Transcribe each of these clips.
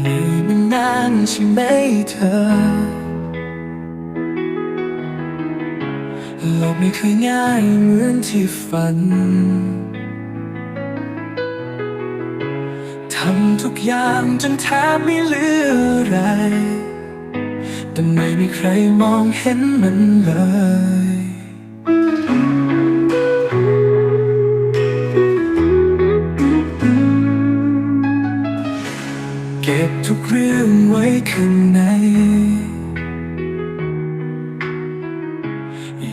เลยมันนานใช่ไหมเธอโลกไม่เคยง่ายเหมือนที่ฝัน ทำทุกอย่างจนแทบไม่เหลืออะไร แต่ไม่มีใครมองเห็นมันเลย ก็บทุกเรื่องไว้ข้างใน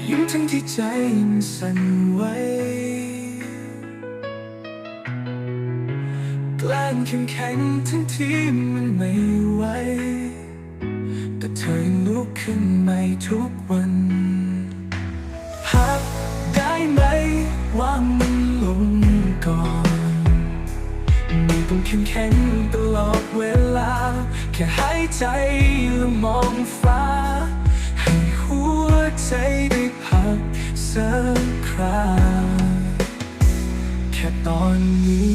ยิ่งทั้งที่ใจมันสั่นไหวแกล้งเข้มแข็งทั้งที่มันไม่ไหวแต่เธอยังลุกขึ้นใหม่ทุกวันพักได้ไหมวางมันลงก่อน ต้องเข้มแข็งตลอดเวลา แค่หายใจแล้วมองฟ้า ให้หัวใจได้พักสักคราแค่ตอนนี้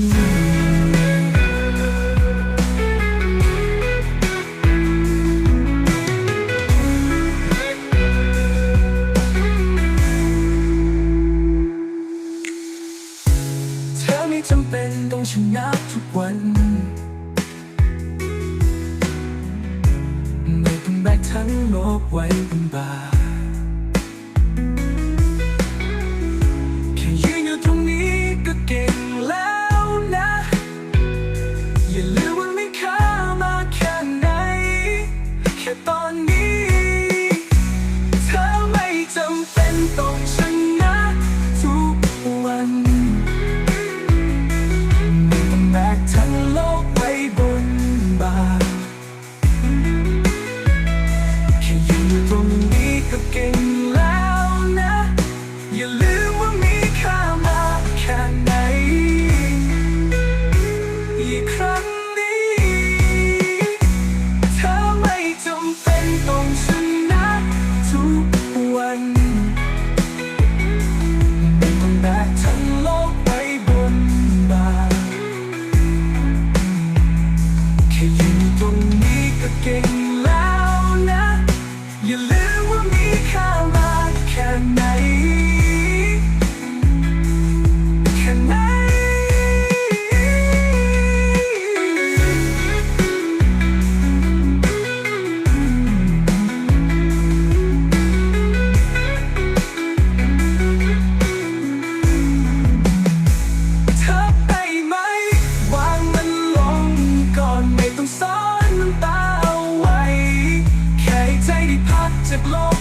ไม่จำเป็นต้องชนะทุกวัน ไม่ต้องแบกทั้งโลกไว้บนบ่าแค่ยืนอยู่ตรงนี้ก็เก่งแล้วนะ อย่าลืมว่าไม่ค่ามาแค่ไหน แค่ตอนนี้ เธอไม่จำเป็นต้องชนะทุ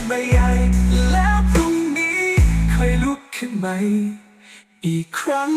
ใบใหญ่แล้วพรุ่งนี้ค่อยลุกขึ้นใหม่อีกครั้ง